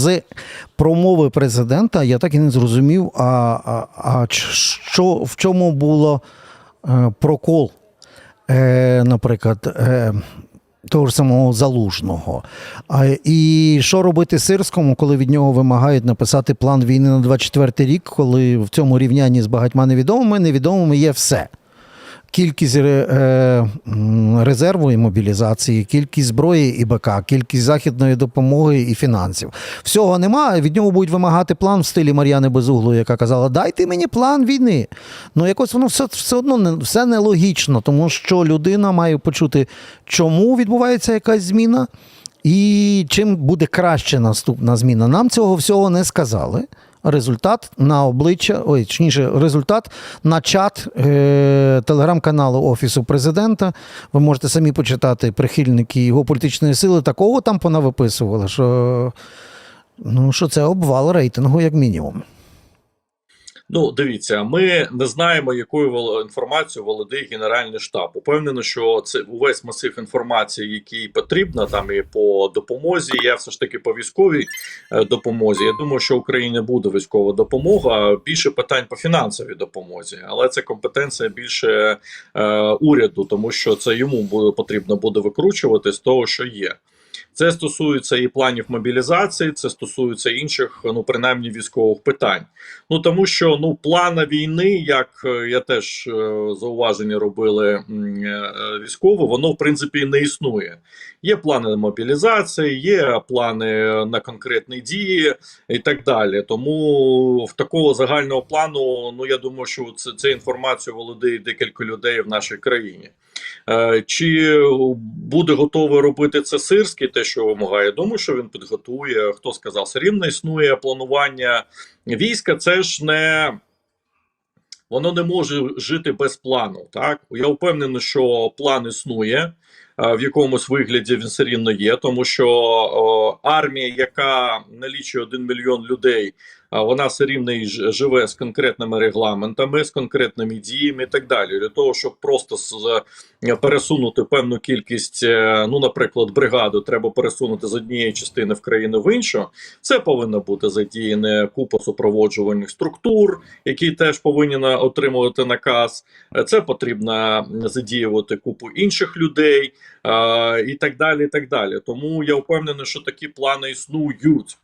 З промови президента я так і не зрозумів, а, а, а що, в чому було е, прокол, е, наприклад, е, того ж самого залужного. А, і що робити сирському, коли від нього вимагають написати план війни на 24 рік, коли в цьому рівнянні з багатьма невідомими невідомими є все. Кількість е, резерву і мобілізації, кількість зброї і БК, кількість західної допомоги і фінансів. Всього немає. Від нього будуть вимагати план в стилі Мар'яни Безуглої, яка казала: Дайте мені план війни. Ну якось воно все, все одно не все нелогічно, тому що людина має почути, чому відбувається якась зміна. І чим буде краще наступна зміна? Нам цього всього не сказали. Результат на обличчя, ой, точніше, результат на чат е- телеграм-каналу Офісу президента. Ви можете самі почитати прихильники його політичної сили. Такого там понавиписували, що, ну, що це обвал рейтингу, як мінімум. Ну, дивіться, ми не знаємо, якою інформацією володіє Генеральний штаб. Упевнено, що це увесь масив інформації, який потрібно там і по допомозі. Я все ж таки по військовій е, допомозі. Я думаю, що Україні буде військова допомога. Більше питань по фінансовій допомозі, але це компетенція більше е, уряду, тому що це йому буде потрібно буде викручувати з того, що є. Це стосується і планів мобілізації, це стосується інших, ну принаймні військових питань. Ну тому що ну плана війни, як е, я теж е, зауваження робили е, військово, воно в принципі не існує. Є плани мобілізації, є плани на конкретні дії і так далі. Тому в такого загального плану, ну я думаю, що це, це інформацію володіє декілька людей в нашій країні. Чи буде готовий робити це Сирський, те, що вимагає? Думаю, що він підготує. Хто сказав, все рівно існує планування війська. Це ж не воно не може жити без плану. Так я впевнений, що план існує. е, В якомусь вигляді він все рівно є, тому що о, армія, яка налічує 1 мільйон людей, вона все рівно і живе з конкретними регламентами, з конкретними діями і так далі. Для того, щоб просто е, пересунути певну кількість, е, ну, наприклад, бригаду, треба пересунути з однієї частини в країну в іншу. Це повинна бути задіяна купа супроводжувальних структур, які теж повинні отримувати наказ. Е, Це потрібно задіювати купу інших людей і так далі. і так далі. Тому я впевнений, що такі плани існують.